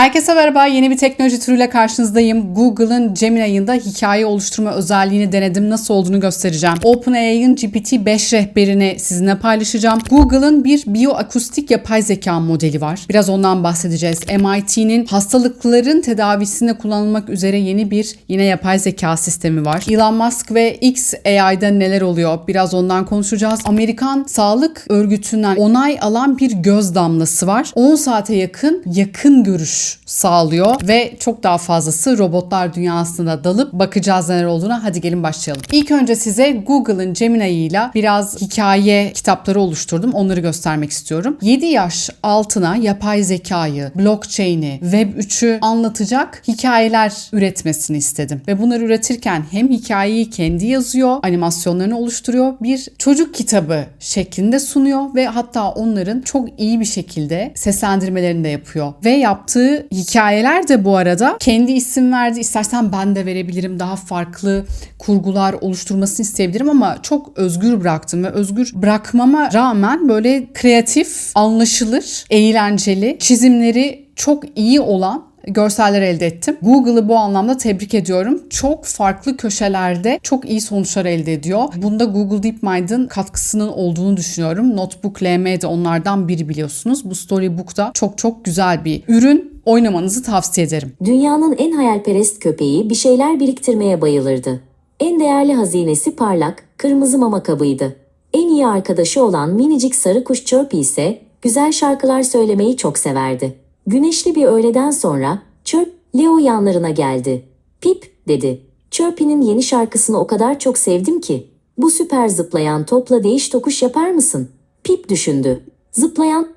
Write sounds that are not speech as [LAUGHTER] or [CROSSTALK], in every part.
Herkese merhaba. Yeni bir teknoloji türüyle karşınızdayım. Google'ın Gemini'ında hikaye oluşturma özelliğini denedim. Nasıl olduğunu göstereceğim. OpenAI'ın GPT-5 rehberini sizinle paylaşacağım. Google'ın bir biyoakustik yapay zeka modeli var. Biraz ondan bahsedeceğiz. MIT'nin hastalıkların tedavisinde kullanılmak üzere yeni bir yine yapay zeka sistemi var. Elon Musk ve XAI'da neler oluyor? Biraz ondan konuşacağız. Amerikan Sağlık Örgütü'nden onay alan bir göz damlası var. 10 saate yakın yakın görüş sağlıyor ve çok daha fazlası robotlar dünyasına dalıp bakacağız neler olduğuna. Hadi gelin başlayalım. İlk önce size Google'ın Gemini ile biraz hikaye kitapları oluşturdum. Onları göstermek istiyorum. 7 yaş altına yapay zekayı, blockchain'i, Web 3'ü anlatacak hikayeler üretmesini istedim. Ve bunları üretirken hem hikayeyi kendi yazıyor, animasyonlarını oluşturuyor, bir çocuk kitabı şeklinde sunuyor ve hatta onların çok iyi bir şekilde seslendirmelerini de yapıyor. Ve yaptığı hikayeler de bu arada kendi isim verdi. İstersen ben de verebilirim. Daha farklı kurgular oluşturmasını isteyebilirim ama çok özgür bıraktım ve özgür bırakmama rağmen böyle kreatif, anlaşılır, eğlenceli, çizimleri çok iyi olan görseller elde ettim. Google'ı bu anlamda tebrik ediyorum. Çok farklı köşelerde çok iyi sonuçlar elde ediyor. Bunda Google DeepMind'ın katkısının olduğunu düşünüyorum. Notebook LM de onlardan biri biliyorsunuz. Bu Storybook da çok çok güzel bir ürün oynamanızı tavsiye ederim. Dünyanın en hayalperest köpeği bir şeyler biriktirmeye bayılırdı. En değerli hazinesi parlak, kırmızı mama kabıydı. En iyi arkadaşı olan minicik sarı kuş Chirpy ise güzel şarkılar söylemeyi çok severdi. Güneşli bir öğleden sonra Chirp, Leo yanlarına geldi. Pip, dedi. Chirpy'nin yeni şarkısını o kadar çok sevdim ki. Bu süper zıplayan topla değiş tokuş yapar mısın? Pip düşündü. Zıplayan,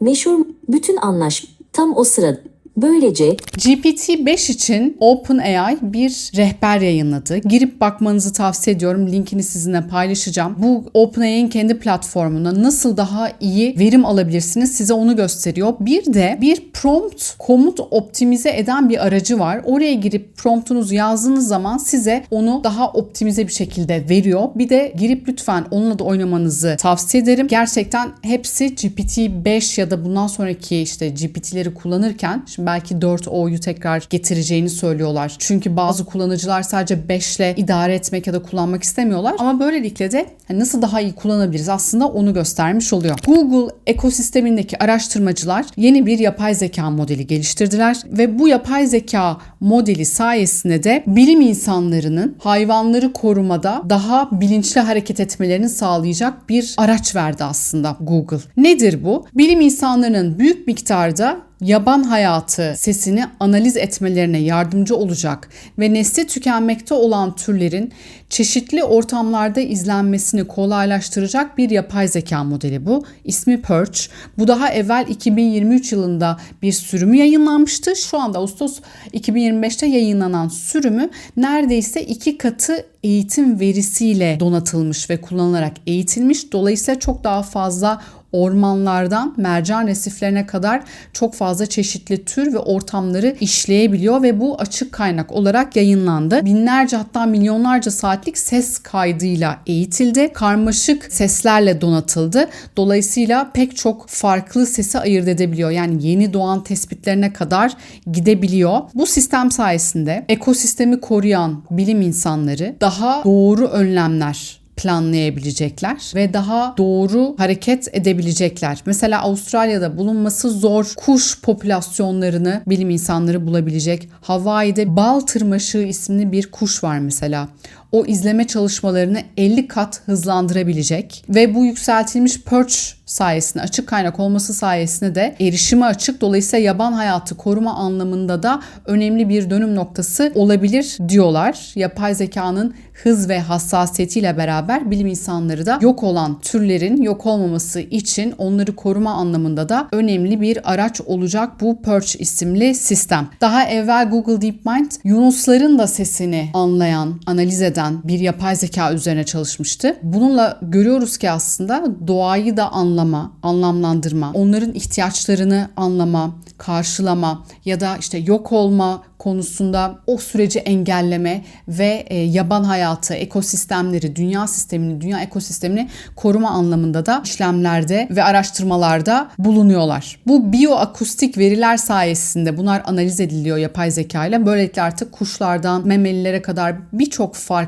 meşhur, bütün anlaş, tam o sırada. Böylece GPT-5 için OpenAI bir rehber yayınladı. Girip bakmanızı tavsiye ediyorum. Linkini sizinle paylaşacağım. Bu OpenAI'nin kendi platformuna nasıl daha iyi verim alabilirsiniz size onu gösteriyor. Bir de bir prompt komut optimize eden bir aracı var. Oraya girip promptunuzu yazdığınız zaman size onu daha optimize bir şekilde veriyor. Bir de girip lütfen onunla da oynamanızı tavsiye ederim. Gerçekten hepsi GPT-5 ya da bundan sonraki işte GPT'leri kullanırken şimdi belki 4O'yu tekrar getireceğini söylüyorlar. Çünkü bazı kullanıcılar sadece 5 ile idare etmek ya da kullanmak istemiyorlar. Ama böylelikle de hani nasıl daha iyi kullanabiliriz aslında onu göstermiş oluyor. Google ekosistemindeki araştırmacılar yeni bir yapay zeka modeli geliştirdiler ve bu yapay zeka modeli sayesinde de bilim insanlarının hayvanları korumada daha bilinçli hareket etmelerini sağlayacak bir araç verdi aslında Google. Nedir bu? Bilim insanlarının büyük miktarda yaban hayatı sesini analiz etmelerine yardımcı olacak ve nesli tükenmekte olan türlerin çeşitli ortamlarda izlenmesini kolaylaştıracak bir yapay zeka modeli bu. İsmi Perch. Bu daha evvel 2023 yılında bir sürümü yayınlanmıştı. Şu anda Ağustos 2025'te yayınlanan sürümü neredeyse iki katı eğitim verisiyle donatılmış ve kullanılarak eğitilmiş. Dolayısıyla çok daha fazla ormanlardan mercan resiflerine kadar çok fazla çeşitli tür ve ortamları işleyebiliyor ve bu açık kaynak olarak yayınlandı. Binlerce hatta milyonlarca saatlik ses kaydıyla eğitildi. Karmaşık seslerle donatıldı. Dolayısıyla pek çok farklı sesi ayırt edebiliyor. Yani yeni doğan tespitlerine kadar gidebiliyor. Bu sistem sayesinde ekosistemi koruyan bilim insanları daha doğru önlemler planlayabilecekler ve daha doğru hareket edebilecekler. Mesela Avustralya'da bulunması zor kuş popülasyonlarını bilim insanları bulabilecek. Hawaii'de bal tırmaşığı isimli bir kuş var mesela o izleme çalışmalarını 50 kat hızlandırabilecek ve bu yükseltilmiş perch sayesinde açık kaynak olması sayesinde de erişime açık dolayısıyla yaban hayatı koruma anlamında da önemli bir dönüm noktası olabilir diyorlar. Yapay zekanın hız ve hassasiyetiyle beraber bilim insanları da yok olan türlerin yok olmaması için onları koruma anlamında da önemli bir araç olacak bu Perch isimli sistem. Daha evvel Google DeepMind Yunusların da sesini anlayan, analiz eden eden bir yapay zeka üzerine çalışmıştı. Bununla görüyoruz ki aslında doğayı da anlama, anlamlandırma, onların ihtiyaçlarını anlama, karşılama ya da işte yok olma konusunda o süreci engelleme ve e, yaban hayatı, ekosistemleri, dünya sistemini, dünya ekosistemini koruma anlamında da işlemlerde ve araştırmalarda bulunuyorlar. Bu biyoakustik veriler sayesinde bunlar analiz ediliyor yapay zeka ile. Böylelikle artık kuşlardan memelilere kadar birçok farklı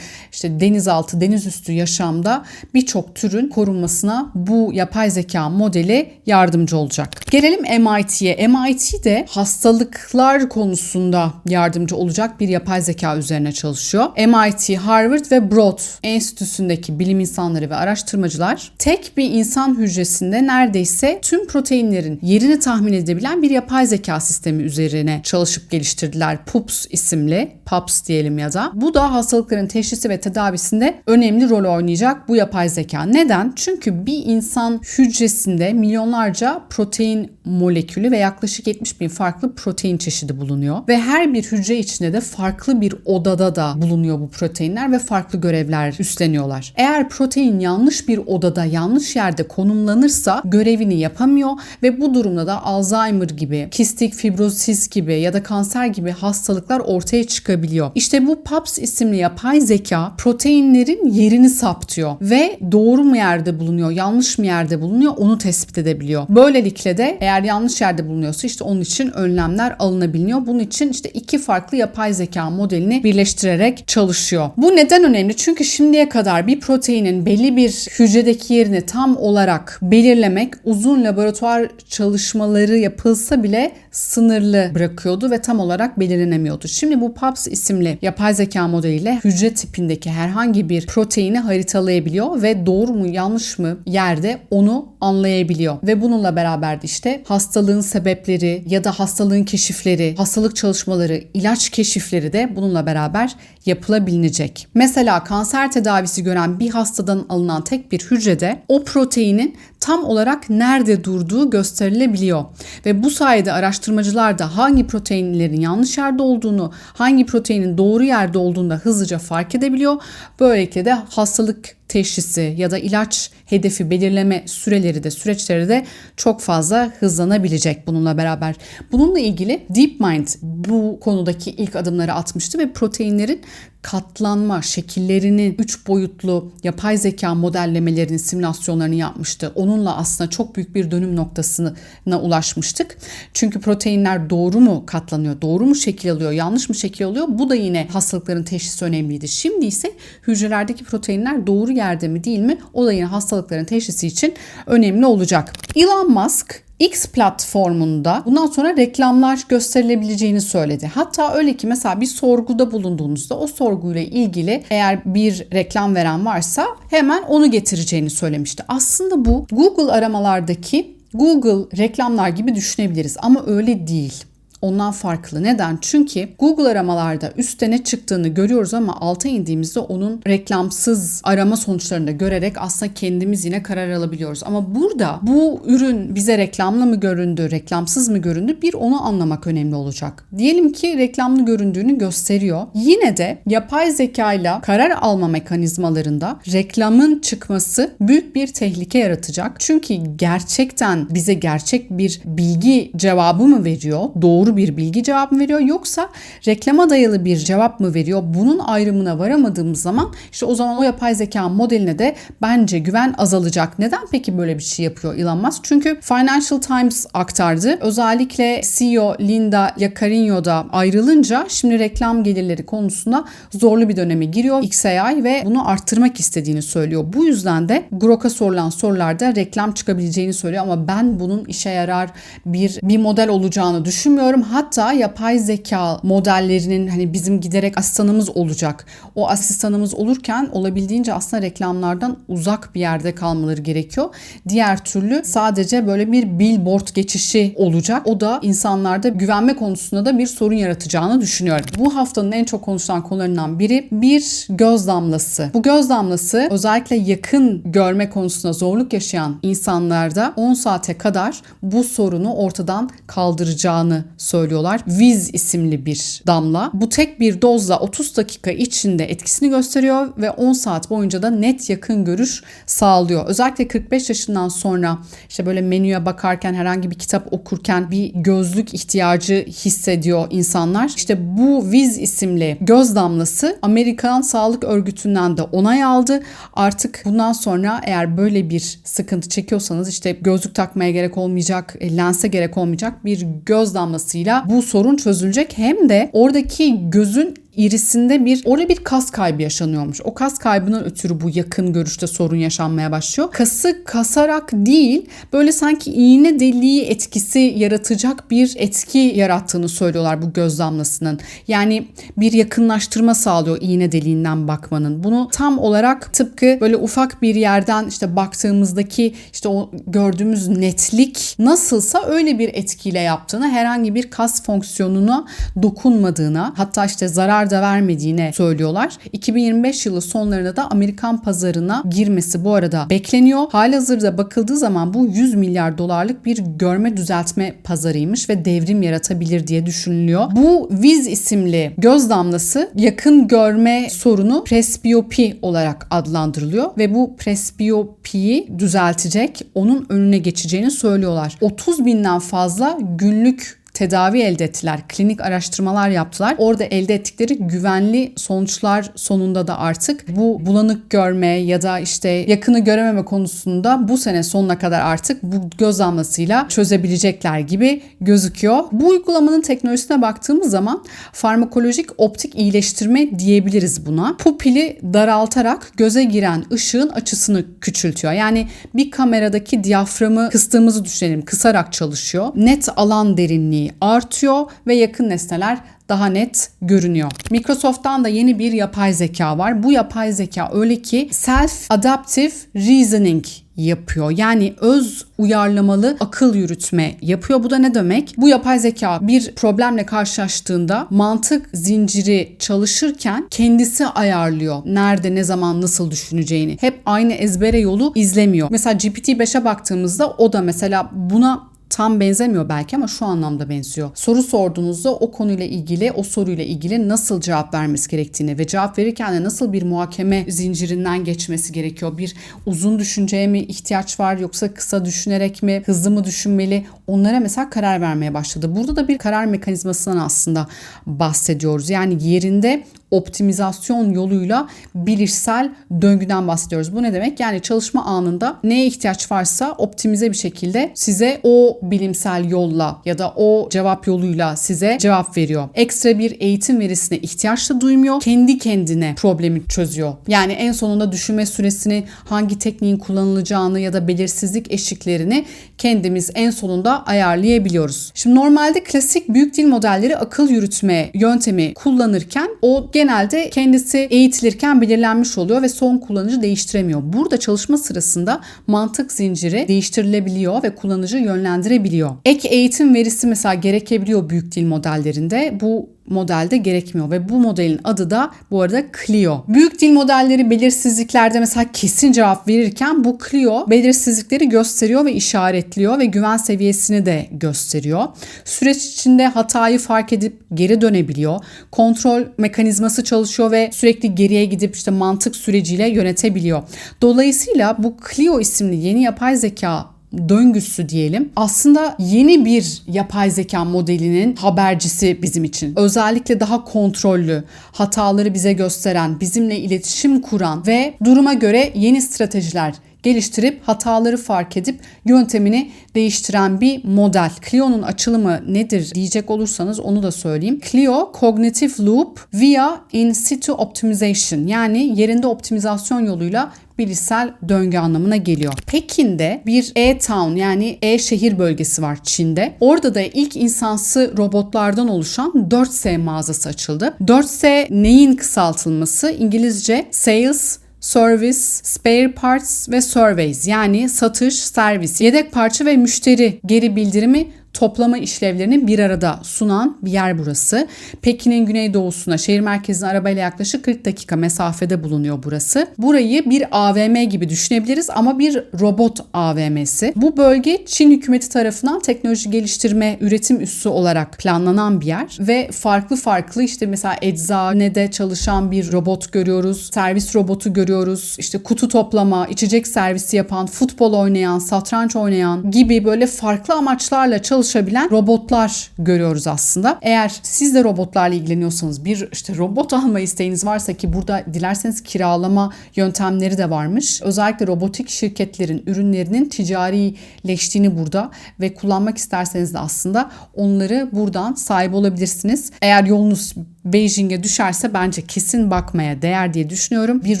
işte denizaltı, denizüstü yaşamda birçok türün korunmasına bu yapay zeka modeli yardımcı olacak. Gelelim MIT'ye. MIT de hastalıklar konusunda yardımcı olacak bir yapay zeka üzerine çalışıyor. MIT, Harvard ve Broad Enstitüsü'ndeki bilim insanları ve araştırmacılar tek bir insan hücresinde neredeyse tüm proteinlerin yerini tahmin edebilen bir yapay zeka sistemi üzerine çalışıp geliştirdiler. PUPS isimli, PUPS diyelim ya da. Bu da hastalıkların teşhisi ve tedavisinde önemli rol oynayacak bu yapay zeka. Neden? Çünkü bir insan hücresinde milyonlarca protein molekülü ve yaklaşık 70 bin farklı protein çeşidi bulunuyor. Ve her bir hücre içinde de farklı bir odada da bulunuyor bu proteinler ve farklı görevler üstleniyorlar. Eğer protein yanlış bir odada, yanlış yerde konumlanırsa görevini yapamıyor ve bu durumda da Alzheimer gibi, kistik fibrozis gibi ya da kanser gibi hastalıklar ortaya çıkabiliyor. İşte bu PAPS isimli yapay zeka proteinlerin yerini saptıyor ve doğru mu yerde bulunuyor, yanlış mı yerde bulunuyor onu tespit edebiliyor. Böylelikle de eğer yanlış yerde bulunuyorsa işte onun için önlemler alınabiliyor. Bunun için işte iki farklı yapay zeka modelini birleştirerek çalışıyor. Bu neden önemli? Çünkü şimdiye kadar bir proteinin belli bir hücredeki yerini tam olarak belirlemek uzun laboratuvar çalışmaları yapılsa bile sınırlı bırakıyordu ve tam olarak belirlenemiyordu. Şimdi bu PAPS isimli yapay zeka modeliyle hücre tipindeki herhangi bir proteini haritalayabiliyor ve doğru mu yanlış mı yerde onu anlayabiliyor. Ve bununla beraber de işte hastalığın sebepleri ya da hastalığın keşifleri, hastalık çalışmaları, ilaç keşifleri de bununla beraber yapılabilecek. Mesela kanser tedavisi gören bir hastadan alınan tek bir hücrede o proteinin tam olarak nerede durduğu gösterilebiliyor. Ve bu sayede araştırmacılar da hangi proteinlerin yanlış yerde olduğunu, hangi proteinin doğru yerde olduğunu da hızlıca fark edebiliyor. Böylelikle de hastalık teşhisi ya da ilaç hedefi belirleme süreleri de süreçleri de çok fazla hızlanabilecek bununla beraber. Bununla ilgili DeepMind bu konudaki ilk adımları atmıştı ve proteinlerin katlanma şekillerinin 3 boyutlu yapay zeka modellemelerinin simülasyonlarını yapmıştı. Onunla aslında çok büyük bir dönüm noktasına ulaşmıştık. Çünkü proteinler doğru mu katlanıyor, doğru mu şekil alıyor, yanlış mı şekil alıyor? Bu da yine hastalıkların teşhisi önemliydi. Şimdi ise hücrelerdeki proteinler doğru yerde mi değil mi? O da yine hastalıkların teşhisi için önemli olacak. Elon Musk X platformunda bundan sonra reklamlar gösterilebileceğini söyledi. Hatta öyle ki mesela bir sorguda bulunduğunuzda o sorguyla ilgili eğer bir reklam veren varsa hemen onu getireceğini söylemişti. Aslında bu Google aramalardaki Google reklamlar gibi düşünebiliriz ama öyle değil ondan farklı. Neden? Çünkü Google aramalarda üstte ne çıktığını görüyoruz ama alta indiğimizde onun reklamsız arama sonuçlarını da görerek aslında kendimiz yine karar alabiliyoruz. Ama burada bu ürün bize reklamlı mı göründü, reklamsız mı göründü bir onu anlamak önemli olacak. Diyelim ki reklamlı göründüğünü gösteriyor. Yine de yapay zekayla karar alma mekanizmalarında reklamın çıkması büyük bir tehlike yaratacak. Çünkü gerçekten bize gerçek bir bilgi cevabı mı veriyor? Doğru bir bilgi cevap mı veriyor yoksa reklama dayalı bir cevap mı veriyor? Bunun ayrımına varamadığımız zaman işte o zaman o yapay zeka modeline de bence güven azalacak. Neden peki böyle bir şey yapıyor Elon Musk? Çünkü Financial Times aktardı. Özellikle CEO Linda Yaccarino da ayrılınca şimdi reklam gelirleri konusunda zorlu bir döneme giriyor XAI ve bunu arttırmak istediğini söylüyor. Bu yüzden de Grok'a sorulan sorularda reklam çıkabileceğini söylüyor ama ben bunun işe yarar bir bir model olacağını düşünmüyorum. Hatta yapay zeka modellerinin hani bizim giderek asistanımız olacak. O asistanımız olurken olabildiğince aslında reklamlardan uzak bir yerde kalmaları gerekiyor. Diğer türlü sadece böyle bir billboard geçişi olacak. O da insanlarda güvenme konusunda da bir sorun yaratacağını düşünüyorum. Bu haftanın en çok konuşulan konularından biri bir göz damlası. Bu göz damlası özellikle yakın görme konusunda zorluk yaşayan insanlarda 10 saate kadar bu sorunu ortadan kaldıracağını söylüyorlar. Viz isimli bir damla. Bu tek bir dozla 30 dakika içinde etkisini gösteriyor ve 10 saat boyunca da net yakın görüş sağlıyor. Özellikle 45 yaşından sonra işte böyle menüye bakarken herhangi bir kitap okurken bir gözlük ihtiyacı hissediyor insanlar. İşte bu Viz isimli göz damlası Amerikan Sağlık Örgütü'nden de onay aldı. Artık bundan sonra eğer böyle bir sıkıntı çekiyorsanız işte gözlük takmaya gerek olmayacak, e, lense gerek olmayacak bir göz damlasıyla bu sorun çözülecek. Hem de oradaki gözün irisinde bir orada bir kas kaybı yaşanıyormuş. O kas kaybının ötürü bu yakın görüşte sorun yaşanmaya başlıyor. Kası kasarak değil böyle sanki iğne deliği etkisi yaratacak bir etki yarattığını söylüyorlar bu göz damlasının. Yani bir yakınlaştırma sağlıyor iğne deliğinden bakmanın. Bunu tam olarak tıpkı böyle ufak bir yerden işte baktığımızdaki işte o gördüğümüz netlik nasılsa öyle bir etkiyle yaptığını herhangi bir kas fonksiyonuna dokunmadığına hatta işte zarar da vermediğine söylüyorlar. 2025 yılı sonlarında da Amerikan pazarına girmesi bu arada bekleniyor. Halihazırda bakıldığı zaman bu 100 milyar dolarlık bir görme düzeltme pazarıymış ve devrim yaratabilir diye düşünülüyor. Bu Viz isimli göz damlası yakın görme sorunu presbiyopi olarak adlandırılıyor ve bu presbiyopiyi düzeltecek, onun önüne geçeceğini söylüyorlar. 30 binden fazla günlük tedavi elde ettiler. Klinik araştırmalar yaptılar. Orada elde ettikleri güvenli sonuçlar sonunda da artık bu bulanık görme ya da işte yakını görememe konusunda bu sene sonuna kadar artık bu göz damlasıyla çözebilecekler gibi gözüküyor. Bu uygulamanın teknolojisine baktığımız zaman farmakolojik optik iyileştirme diyebiliriz buna. Pupili daraltarak göze giren ışığın açısını küçültüyor. Yani bir kameradaki diyaframı kıstığımızı düşünelim. Kısarak çalışıyor. Net alan derinliği artıyor ve yakın nesneler daha net görünüyor. Microsoft'tan da yeni bir yapay zeka var. Bu yapay zeka öyle ki self adaptive reasoning yapıyor. Yani öz uyarlamalı akıl yürütme yapıyor. Bu da ne demek? Bu yapay zeka bir problemle karşılaştığında mantık zinciri çalışırken kendisi ayarlıyor. Nerede, ne zaman, nasıl düşüneceğini. Hep aynı ezbere yolu izlemiyor. Mesela GPT-5'e baktığımızda o da mesela buna tam benzemiyor belki ama şu anlamda benziyor. Soru sorduğunuzda o konuyla ilgili, o soruyla ilgili nasıl cevap vermesi gerektiğini ve cevap verirken de nasıl bir muhakeme zincirinden geçmesi gerekiyor. Bir uzun düşünceye mi ihtiyaç var yoksa kısa düşünerek mi, hızlı mı düşünmeli? Onlara mesela karar vermeye başladı. Burada da bir karar mekanizmasından aslında bahsediyoruz. Yani yerinde optimizasyon yoluyla bilişsel döngüden bahsediyoruz. Bu ne demek? Yani çalışma anında neye ihtiyaç varsa optimize bir şekilde size o bilimsel yolla ya da o cevap yoluyla size cevap veriyor. Ekstra bir eğitim verisine ihtiyaç da duymuyor. Kendi kendine problemi çözüyor. Yani en sonunda düşünme süresini hangi tekniğin kullanılacağını ya da belirsizlik eşiklerini kendimiz en sonunda ayarlayabiliyoruz. Şimdi normalde klasik büyük dil modelleri akıl yürütme yöntemi kullanırken o genelde kendisi eğitilirken belirlenmiş oluyor ve son kullanıcı değiştiremiyor. Burada çalışma sırasında mantık zinciri değiştirilebiliyor ve kullanıcı yönlendirebiliyor. Ek eğitim verisi mesela gerekebiliyor büyük dil modellerinde. Bu modelde gerekmiyor ve bu modelin adı da bu arada Clio. Büyük dil modelleri belirsizliklerde mesela kesin cevap verirken bu Clio belirsizlikleri gösteriyor ve işaretliyor ve güven seviyesini de gösteriyor. Süreç içinde hatayı fark edip geri dönebiliyor. Kontrol mekanizması çalışıyor ve sürekli geriye gidip işte mantık süreciyle yönetebiliyor. Dolayısıyla bu Clio isimli yeni yapay zeka döngüsü diyelim. Aslında yeni bir yapay zeka modelinin habercisi bizim için. Özellikle daha kontrollü, hataları bize gösteren, bizimle iletişim kuran ve duruma göre yeni stratejiler geliştirip hataları fark edip yöntemini değiştiren bir model. Clio'nun açılımı nedir diyecek olursanız onu da söyleyeyim. Clio Cognitive Loop via In Situ Optimization yani yerinde optimizasyon yoluyla bilişsel döngü anlamına geliyor. Pekin'de bir e-town yani e-şehir bölgesi var Çin'de. Orada da ilk insansı robotlardan oluşan 4S mağazası açıldı. 4S neyin kısaltılması? İngilizce Sales, Service, Spare Parts ve Surveys yani satış, servis, yedek parça ve müşteri geri bildirimi toplama işlevlerini bir arada sunan bir yer burası. Pekin'in güneydoğusuna şehir merkezine arabayla yaklaşık 40 dakika mesafede bulunuyor burası. Burayı bir AVM gibi düşünebiliriz ama bir robot AVM'si. Bu bölge Çin hükümeti tarafından teknoloji geliştirme, üretim üssü olarak planlanan bir yer ve farklı farklı işte mesela eczanede çalışan bir robot görüyoruz, servis robotu görüyoruz, işte kutu toplama, içecek servisi yapan, futbol oynayan, satranç oynayan gibi böyle farklı amaçlarla çalışabilen robotlar görüyoruz aslında. Eğer siz de robotlarla ilgileniyorsanız bir işte robot [LAUGHS] alma isteğiniz varsa ki burada dilerseniz kiralama yöntemleri de varmış. Özellikle robotik şirketlerin ürünlerinin ticarileştiğini burada ve kullanmak isterseniz de aslında onları buradan sahip olabilirsiniz. Eğer yolunuz Beijing'e düşerse bence kesin bakmaya değer diye düşünüyorum. Bir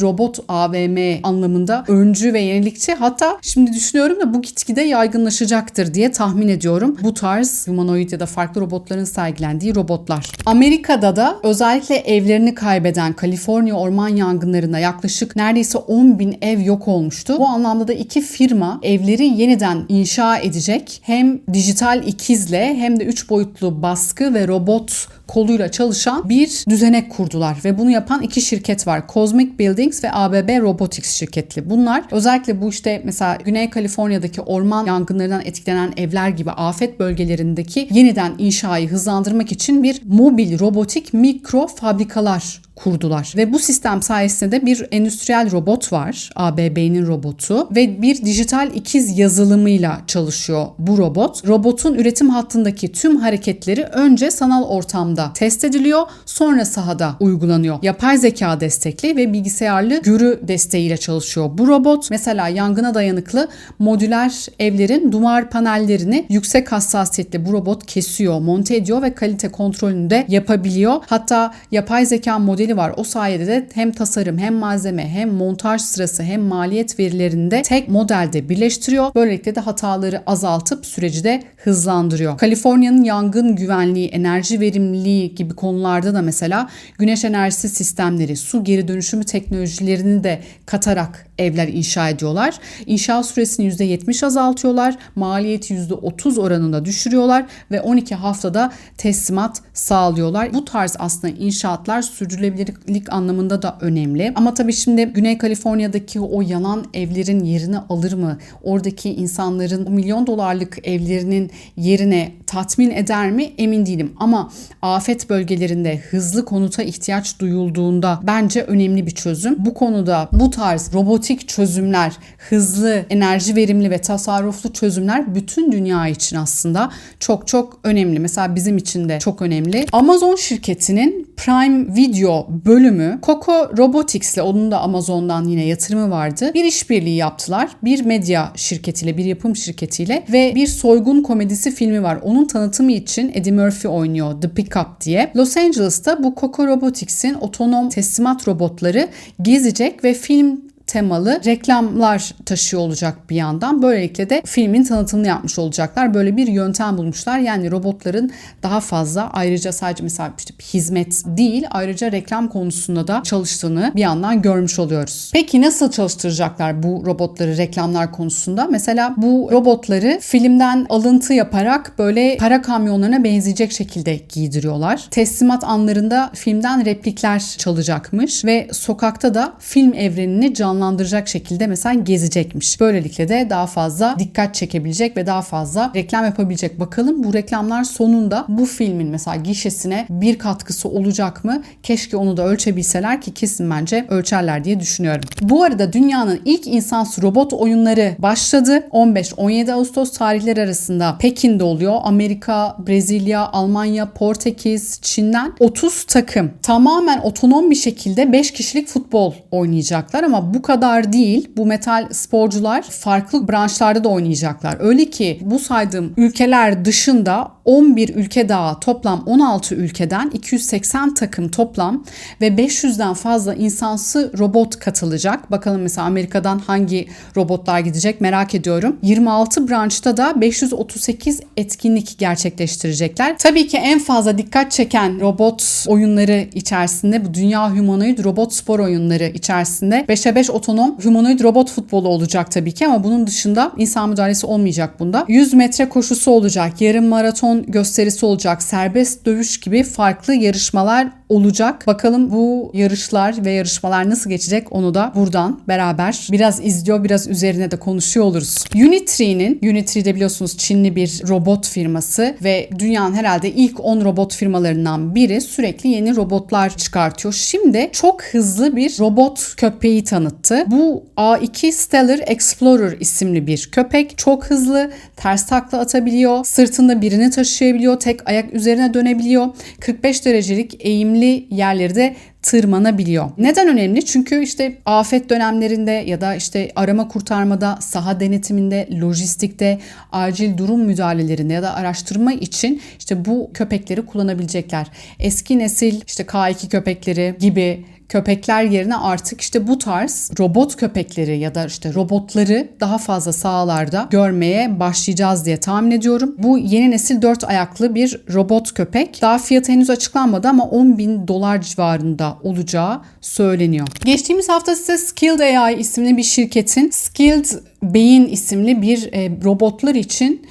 robot AVM anlamında öncü ve yenilikçi hatta şimdi düşünüyorum da bu gitgide yaygınlaşacaktır diye tahmin ediyorum. Bu tarz humanoid ya da farklı robotların sergilendiği robotlar. Amerika'da da özellikle evlerini kaybeden Kaliforniya orman yangınlarında yaklaşık neredeyse 10 bin ev yok olmuştu. Bu anlamda da iki firma evleri yeniden inşa edecek. Hem dijital ikizle hem de 3 boyutlu baskı ve robot koluyla çalışan bir düzenek kurdular ve bunu yapan iki şirket var. Cosmic Buildings ve ABB Robotics şirketli. Bunlar özellikle bu işte mesela Güney Kaliforniya'daki orman yangınlarından etkilenen evler gibi afet bölgelerindeki yeniden inşayı hızlandırmak için bir mobil robotik mikro fabrikalar kurdular. Ve bu sistem sayesinde de bir endüstriyel robot var. ABB'nin robotu ve bir dijital ikiz yazılımıyla çalışıyor bu robot. Robotun üretim hattındaki tüm hareketleri önce sanal ortamda test ediliyor, sonra sahada uygulanıyor. Yapay zeka destekli ve bilgisayarlı görü desteğiyle çalışıyor bu robot. Mesela yangına dayanıklı modüler evlerin duvar panellerini yüksek hassasiyetle bu robot kesiyor, monte ediyor ve kalite kontrolünü de yapabiliyor. Hatta yapay zeka modeli var. O sayede de hem tasarım hem malzeme hem montaj sırası hem maliyet verilerini de tek modelde birleştiriyor. Böylelikle de hataları azaltıp süreci de hızlandırıyor. Kaliforniya'nın yangın güvenliği, enerji verimliliği gibi konularda da mesela güneş enerjisi sistemleri, su geri dönüşümü teknolojilerini de katarak evler inşa ediyorlar. İnşa süresini %70 azaltıyorlar. Maliyeti %30 oranında düşürüyorlar ve 12 haftada teslimat sağlıyorlar. Bu tarz aslında inşaatlar sürdürülebilirlik anlamında da önemli. Ama tabii şimdi Güney Kaliforniya'daki o yanan evlerin yerini alır mı? Oradaki insanların milyon dolarlık evlerinin yerine tatmin eder mi? Emin değilim. Ama afet bölgelerinde hızlı konuta ihtiyaç duyulduğunda bence önemli bir çözüm. Bu konuda bu tarz robotik çözümler, hızlı, enerji verimli ve tasarruflu çözümler bütün dünya için aslında çok çok önemli. Mesela bizim için de çok önemli. Amazon şirketinin Prime Video bölümü Coco Robotics ile onun da Amazon'dan yine yatırımı vardı. Bir işbirliği yaptılar. Bir medya şirketiyle, bir yapım şirketiyle ve bir soygun komedisi filmi var. Onun tanıtımı için Eddie Murphy oynuyor The Pickup diye. Los Angeles'ta bu Coco Robotics'in otonom teslimat robotları gezecek ve film temalı reklamlar taşıyor olacak bir yandan. Böylelikle de filmin tanıtımını yapmış olacaklar. Böyle bir yöntem bulmuşlar. Yani robotların daha fazla ayrıca sadece mesela işte hizmet değil ayrıca reklam konusunda da çalıştığını bir yandan görmüş oluyoruz. Peki nasıl çalıştıracaklar bu robotları reklamlar konusunda? Mesela bu robotları filmden alıntı yaparak böyle para kamyonlarına benzeyecek şekilde giydiriyorlar. Teslimat anlarında filmden replikler çalacakmış ve sokakta da film evrenini canlandıracak canlandıracak şekilde mesela gezecekmiş. Böylelikle de daha fazla dikkat çekebilecek ve daha fazla reklam yapabilecek. Bakalım bu reklamlar sonunda bu filmin mesela gişesine bir katkısı olacak mı? Keşke onu da ölçebilseler ki kesin bence ölçerler diye düşünüyorum. Bu arada dünyanın ilk insansız robot oyunları başladı. 15-17 Ağustos tarihleri arasında Pekin'de oluyor. Amerika, Brezilya, Almanya, Portekiz, Çin'den 30 takım tamamen otonom bir şekilde 5 kişilik futbol oynayacaklar ama bu kadar değil. Bu metal sporcular farklı branşlarda da oynayacaklar. Öyle ki bu saydığım ülkeler dışında 11 ülke daha toplam 16 ülkeden 280 takım toplam ve 500'den fazla insansı robot katılacak. Bakalım mesela Amerika'dan hangi robotlar gidecek merak ediyorum. 26 branşta da 538 etkinlik gerçekleştirecekler. Tabii ki en fazla dikkat çeken robot oyunları içerisinde bu dünya humanoid robot spor oyunları içerisinde 5'e 5 otonom humanoid robot futbolu olacak tabii ki ama bunun dışında insan müdahalesi olmayacak bunda. 100 metre koşusu olacak, yarım maraton gösterisi olacak, serbest dövüş gibi farklı yarışmalar olacak. Bakalım bu yarışlar ve yarışmalar nasıl geçecek onu da buradan beraber biraz izliyor, biraz üzerine de konuşuyor oluruz. Unitree'nin, Unitree de biliyorsunuz Çinli bir robot firması ve dünyanın herhalde ilk 10 robot firmalarından biri sürekli yeni robotlar çıkartıyor. Şimdi çok hızlı bir robot köpeği tanıttı. Bu A2 Stellar Explorer isimli bir köpek. Çok hızlı, ters takla atabiliyor, sırtında birini taşıyabiliyor, tek ayak üzerine dönebiliyor. 45 derecelik eğimli yerleri de tırmanabiliyor. Neden önemli? Çünkü işte afet dönemlerinde ya da işte arama kurtarmada, saha denetiminde, lojistikte, acil durum müdahalelerinde ya da araştırma için işte bu köpekleri kullanabilecekler. Eski nesil işte K2 köpekleri gibi köpekler yerine artık işte bu tarz robot köpekleri ya da işte robotları daha fazla sahalarda görmeye başlayacağız diye tahmin ediyorum. Bu yeni nesil dört ayaklı bir robot köpek. Daha fiyatı henüz açıklanmadı ama 10 bin dolar civarında olacağı söyleniyor. Geçtiğimiz hafta size Skilled AI isimli bir şirketin Skilled Beyin isimli bir e, robotlar için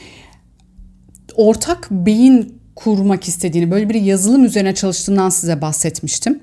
ortak beyin kurmak istediğini, böyle bir yazılım üzerine çalıştığından size bahsetmiştim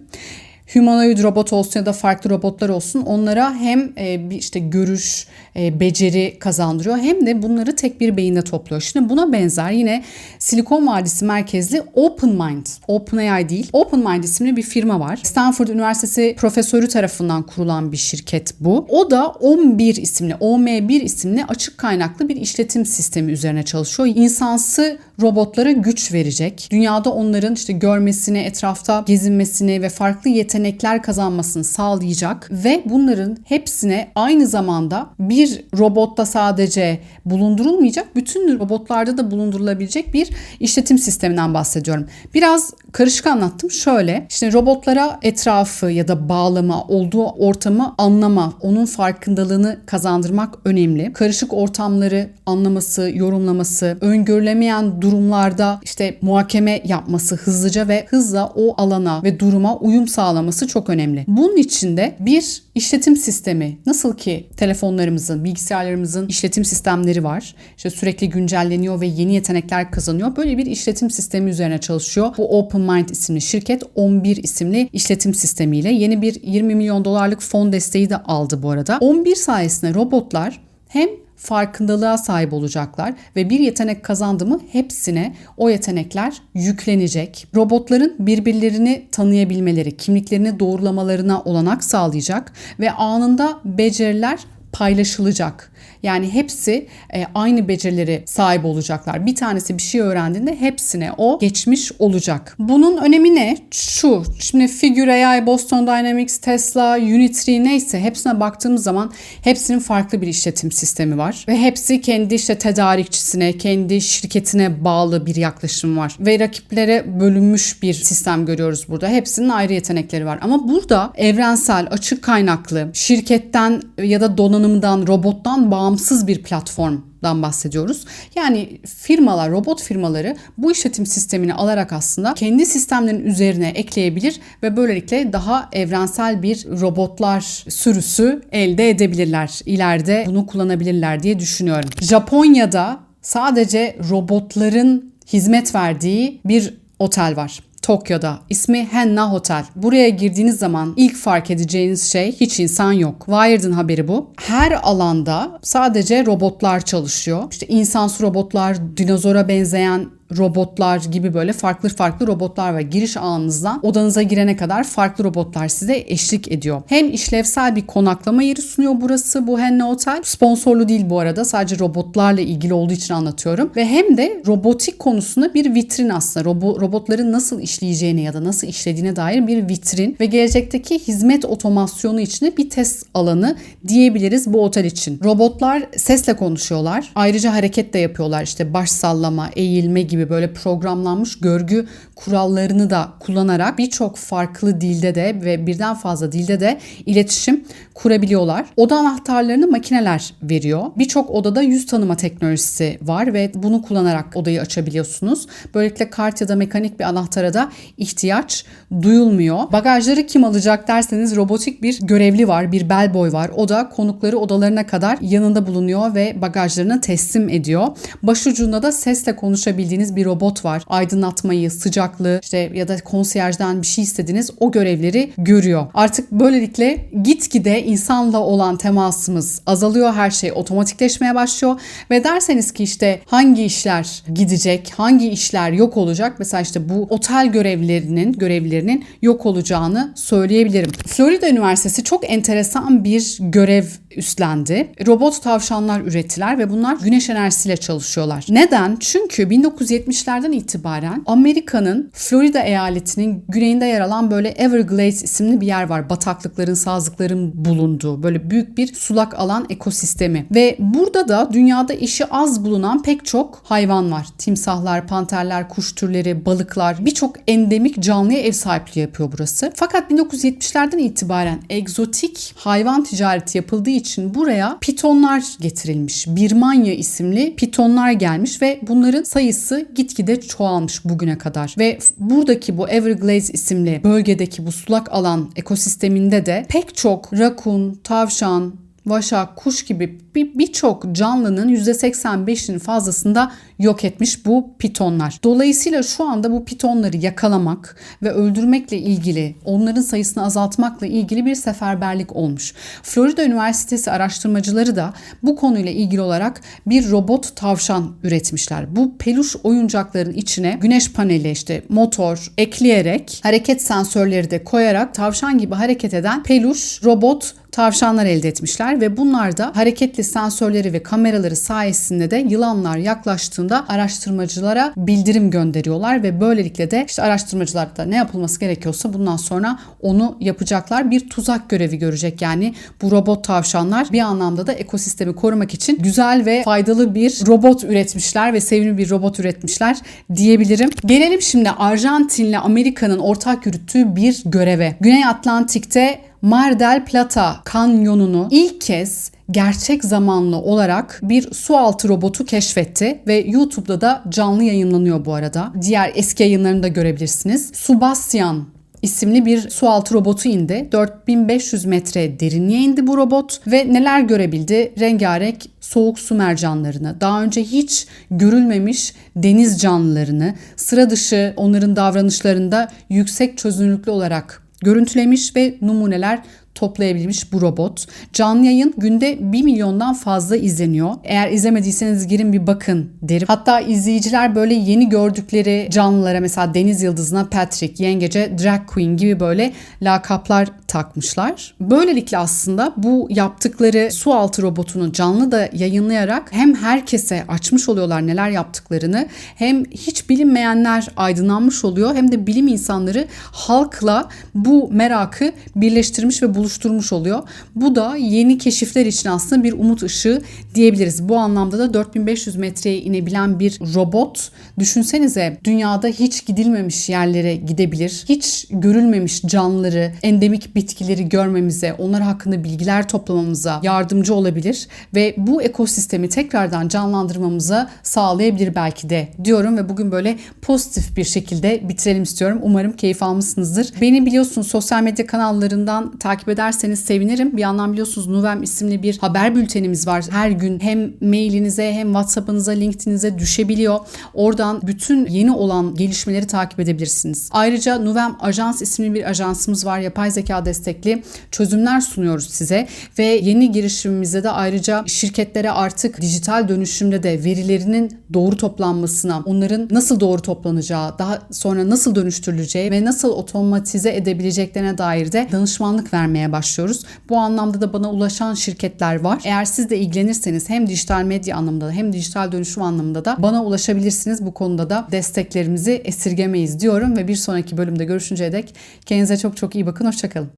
humanoid robot olsun ya da farklı robotlar olsun onlara hem e, işte görüş, e, beceri kazandırıyor hem de bunları tek bir beyinde topluyor. Şimdi buna benzer yine Silikon Vadisi merkezli OpenMind, OpenAI değil, OpenMind isimli bir firma var. Stanford Üniversitesi profesörü tarafından kurulan bir şirket bu. O da 11 isimli, OM1 isimli açık kaynaklı bir işletim sistemi üzerine çalışıyor. İnsansı robotlara güç verecek. Dünyada onların işte görmesini, etrafta gezinmesini ve farklı yetenekler kazanmasını sağlayacak ve bunların hepsine aynı zamanda bir robotta sadece bulundurulmayacak, bütün robotlarda da bulundurulabilecek bir işletim sisteminden bahsediyorum. Biraz karışık anlattım. Şöyle, işte robotlara etrafı ya da bağlama, olduğu ortamı anlama, onun farkındalığını kazandırmak önemli. Karışık ortamları anlaması, yorumlaması, öngörülemeyen durumlarda işte muhakeme yapması hızlıca ve hızla o alana ve duruma uyum sağlaması çok önemli. Bunun için de bir işletim sistemi nasıl ki telefonlarımızın, bilgisayarlarımızın işletim sistemleri var. İşte sürekli güncelleniyor ve yeni yetenekler kazanıyor. Böyle bir işletim sistemi üzerine çalışıyor. Bu OpenMind isimli şirket 11 isimli işletim sistemiyle yeni bir 20 milyon dolarlık fon desteği de aldı bu arada. 11 sayesinde robotlar hem farkındalığa sahip olacaklar ve bir yetenek kazandı mı hepsine o yetenekler yüklenecek. Robotların birbirlerini tanıyabilmeleri, kimliklerini doğrulamalarına olanak sağlayacak ve anında beceriler paylaşılacak. Yani hepsi e, aynı becerileri sahip olacaklar. Bir tanesi bir şey öğrendiğinde hepsine o geçmiş olacak. Bunun önemi ne? Şu. Şimdi Figure AI, Boston Dynamics, Tesla, Unitree neyse hepsine baktığımız zaman hepsinin farklı bir işletim sistemi var. Ve hepsi kendi işte tedarikçisine, kendi şirketine bağlı bir yaklaşım var. Ve rakiplere bölünmüş bir sistem görüyoruz burada. Hepsinin ayrı yetenekleri var. Ama burada evrensel, açık kaynaklı, şirketten ya da donanımdan, robottan bağımsız bir platformdan bahsediyoruz. Yani firmalar, robot firmaları bu işletim sistemini alarak aslında kendi sistemlerin üzerine ekleyebilir ve böylelikle daha evrensel bir robotlar sürüsü elde edebilirler. İleride bunu kullanabilirler diye düşünüyorum. Japonya'da sadece robotların hizmet verdiği bir otel var. Tokyo'da. İsmi Henna Hotel. Buraya girdiğiniz zaman ilk fark edeceğiniz şey hiç insan yok. Wired'ın haberi bu. Her alanda sadece robotlar çalışıyor. İşte insansı robotlar, dinozora benzeyen robotlar gibi böyle farklı farklı robotlar var. Giriş ağınızdan odanıza girene kadar farklı robotlar size eşlik ediyor. Hem işlevsel bir konaklama yeri sunuyor burası bu Henna Otel. Sponsorlu değil bu arada. Sadece robotlarla ilgili olduğu için anlatıyorum. Ve hem de robotik konusunda bir vitrin aslında. Robo, robotların nasıl işleyeceğine ya da nasıl işlediğine dair bir vitrin ve gelecekteki hizmet otomasyonu için bir test alanı diyebiliriz bu otel için. Robotlar sesle konuşuyorlar. Ayrıca hareket de yapıyorlar. İşte baş sallama, eğilme gibi gibi böyle programlanmış görgü kurallarını da kullanarak birçok farklı dilde de ve birden fazla dilde de iletişim kurabiliyorlar. Oda anahtarlarını makineler veriyor. Birçok odada yüz tanıma teknolojisi var ve bunu kullanarak odayı açabiliyorsunuz. Böylelikle kart ya da mekanik bir anahtara da ihtiyaç duyulmuyor. Bagajları kim alacak derseniz robotik bir görevli var, bir bellboy var. O da konukları odalarına kadar yanında bulunuyor ve bagajlarını teslim ediyor. Başucunda da sesle konuşabildiğiniz bir robot var. Aydınlatmayı, sıcaklığı işte ya da konsiyerjden bir şey istediğiniz o görevleri görüyor. Artık böylelikle gitgide insanla olan temasımız azalıyor. Her şey otomatikleşmeye başlıyor ve derseniz ki işte hangi işler gidecek, hangi işler yok olacak? Mesela işte bu otel görevlilerinin görevlilerinin yok olacağını söyleyebilirim. Florida Üniversitesi çok enteresan bir görev üstlendi. Robot tavşanlar ürettiler ve bunlar güneş enerjisiyle çalışıyorlar. Neden? Çünkü 1970'lerden itibaren Amerika'nın Florida eyaletinin güneyinde yer alan böyle Everglades isimli bir yer var. Bataklıkların, sazlıkların bulunduğu böyle büyük bir sulak alan ekosistemi. Ve burada da dünyada işi az bulunan pek çok hayvan var. Timsahlar, panterler, kuş türleri, balıklar, birçok endemik canlıya ev sahipliği yapıyor burası. Fakat 1970'lerden itibaren egzotik hayvan ticareti yapıldığı için buraya pitonlar getirilmiş. Birmanya isimli pitonlar gelmiş ve bunların sayısı gitgide çoğalmış bugüne kadar. Ve buradaki bu Everglades isimli bölgedeki bu sulak alan ekosisteminde de pek çok rakun, tavşan, vaşak, kuş gibi birçok canlının %85'inin fazlasında yok etmiş bu pitonlar. Dolayısıyla şu anda bu pitonları yakalamak ve öldürmekle ilgili, onların sayısını azaltmakla ilgili bir seferberlik olmuş. Florida Üniversitesi araştırmacıları da bu konuyla ilgili olarak bir robot tavşan üretmişler. Bu peluş oyuncakların içine güneş paneli işte motor ekleyerek hareket sensörleri de koyarak tavşan gibi hareket eden peluş robot tavşanlar elde etmişler ve bunlar da hareketli sensörleri ve kameraları sayesinde de yılanlar yaklaştığında araştırmacılara bildirim gönderiyorlar ve böylelikle de işte araştırmacılar da ne yapılması gerekiyorsa bundan sonra onu yapacaklar. Bir tuzak görevi görecek yani bu robot tavşanlar bir anlamda da ekosistemi korumak için güzel ve faydalı bir robot üretmişler ve sevimli bir robot üretmişler diyebilirim. Gelelim şimdi Arjantin'le Amerika'nın ortak yürüttüğü bir göreve. Güney Atlantik'te Mar del Plata kanyonunu ilk kez gerçek zamanlı olarak bir su altı robotu keşfetti ve YouTube'da da canlı yayınlanıyor bu arada. Diğer eski yayınlarını da görebilirsiniz. Subasyan isimli bir su altı robotu indi. 4500 metre derinliğe indi bu robot ve neler görebildi? Rengarenk soğuk su mercanlarını, daha önce hiç görülmemiş deniz canlılarını, sıra dışı onların davranışlarında yüksek çözünürlüklü olarak görüntülemiş ve numuneler toplayabilmiş bu robot. Canlı yayın günde 1 milyondan fazla izleniyor. Eğer izlemediyseniz girin bir bakın derim. Hatta izleyiciler böyle yeni gördükleri canlılara mesela Deniz Yıldızı'na Patrick, Yengece Drag Queen gibi böyle lakaplar takmışlar. Böylelikle aslında bu yaptıkları su altı robotunu canlı da yayınlayarak hem herkese açmış oluyorlar neler yaptıklarını hem hiç bilinmeyenler aydınlanmış oluyor hem de bilim insanları halkla bu merakı birleştirmiş ve buluşturmuş oluyor. Bu da yeni keşifler için aslında bir umut ışığı diyebiliriz. Bu anlamda da 4500 metreye inebilen bir robot düşünsenize dünyada hiç gidilmemiş yerlere gidebilir. Hiç görülmemiş canlıları, endemik bitkileri görmemize, onlar hakkında bilgiler toplamamıza yardımcı olabilir ve bu ekosistemi tekrardan canlandırmamıza sağlayabilir belki de diyorum ve bugün böyle pozitif bir şekilde bitirelim istiyorum. Umarım keyif almışsınızdır. Beni biliyorsunuz sosyal medya kanallarından takip ederseniz sevinirim. Bir yandan biliyorsunuz Nuvem isimli bir haber bültenimiz var. Her gün hem mailinize hem WhatsApp'ınıza, LinkedIn'inize düşebiliyor. Oradan bütün yeni olan gelişmeleri takip edebilirsiniz. Ayrıca Nuvem Ajans isimli bir ajansımız var. Yapay zeka destekli çözümler sunuyoruz size ve yeni girişimimizde de ayrıca şirketlere artık dijital dönüşümde de verilerinin doğru toplanmasına, onların nasıl doğru toplanacağı, daha sonra nasıl dönüştürüleceği ve nasıl otomatize edebileceklerine dair de danışmanlık vermeye başlıyoruz. Bu anlamda da bana ulaşan şirketler var. Eğer siz de ilgilenirseniz hem dijital medya anlamında hem dijital dönüşüm anlamında da bana ulaşabilirsiniz. Bu konuda da desteklerimizi esirgemeyiz diyorum ve bir sonraki bölümde görüşünceye dek kendinize çok çok iyi bakın. Hoşçakalın.